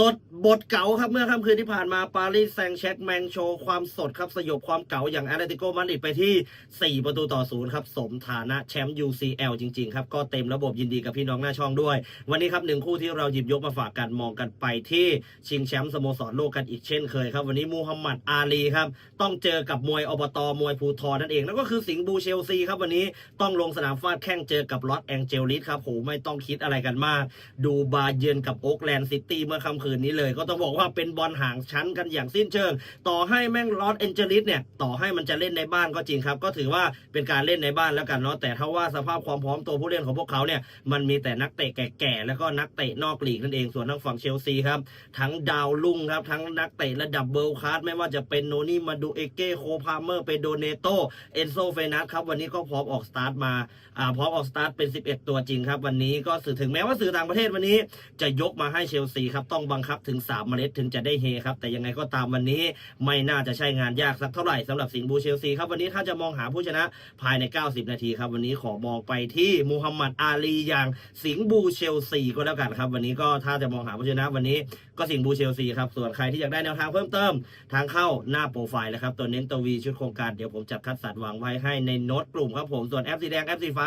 สดบทเก๋าครับเมื่อค่ำคืนที่ผ่านมาปารีสแซงต์แชร์กแมงโชว์ความสดครับสยบความเก๋าอย่างแอตเลติโกมาดริดไปที่ 4 ประตูต่อศูนย์ครับ สมฐานะแชมป์ UCL จริง ๆ ครับ ก็เต็มระบบยินดีกับพี่น้องหน้าช่องด้วย วันนี้ครับหนึ่งคู่ที่เราหยิบยกมาฝากกันมองกันไปที่ชิงแชมป์สโมสรโลกกันอีกเช่นเคยครับ วันนี้มูฮัมหมัดอาลีครับต้องเจอกับมวยอบตมวยภูทรนั่นเองแล้วก็คือสิงห์บูเชลซีครับวันนี้ต้องลงสนามฟาดแข้งเจอกับลอสแองเจลิสครับโหไม่ต้องคิดอะไรกันมาก ดูบาเยือนกับโอ๊กแลนด์ซิตี้เมื่อค่ำคืนนี้เลย ก็ต้องบอกว่าเป็นบอลห่างชั้นกันอย่างสิ้นเชิง ต่อให้แม่งลอสแองเจลิสเนี่ยต่อให้มันจะเล่นในบ้านก็จริงครับ ก็ถือว่าเป็นการเล่นในบ้านแล้วกันเนาะแต่ถ้าว่าสภาพความพร้อมตัวผู้เล่นของพวกเขาเนี่ยมันมีแต่นักเตะแก่ๆแล้วก็นักเตะนอกลีกนั่นเองส่วนทางฝั่งเชลซีครับทั้งดาวลุ่งครับทั้งนักเตะระดับเบิลคลาสไม่ว่าจะเป็นโนนี่มาดูเอเก้โคพาเมอร์เปโดเนโตเอนโซเฟนัสครับวันนี้ก็พร้อมออกสตาร์ทมาอ่าพร้อมออกสตาร์ทเป็น 11 ตัวจริงครับ วันนี้ก็สื่อถึงแม้ว่าสื่อต่างประเทศวันนี้จะยกมาให้เชลซีครับต้องบงคับถึง 3 เมล็ดถึงจะได้เฮครับ แต่ยังไงก็ตามวันนี้ไม่น่าจะใช่งานยากสักเท่าไหร่สำหรับสิงห์บูเชลซีครับวันนี้ถ้าจะมองหาผู้ชนะภายใน 90 นาทีครับวันนี้ขอมองไปที่มูฮัมหมัดอาลีอย่างสิงห์บูเชลซีก็แล้วกันครับ วันนี้ก็ถ้าจะมองหาผู้ชนะวันนี้ก็สิงห์บูเชลซีครับส่วนใครที่อยากได้แนวทางเพิ่มเติมทางเข้าหน้าโปรไฟล์เลยครับตัวเน้นตัววีชุดโครงการเดี๋ยวผมจัดคัดสรรวางไว้ให้ในโน้ตกลุ่มครับผมส่วนแอปสีแดงแอปสีฟ้า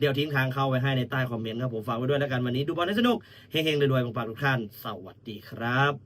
เดี๋ยวทิ้งทางเข้าไว้ให้ในใต้คอมเมนต์ครับผมฝากไว้ด้วยแล้วกันวันนี้ดูบอลให้สนุกเฮงๆรวยๆปังๆทุกท่านสวัสดีครับ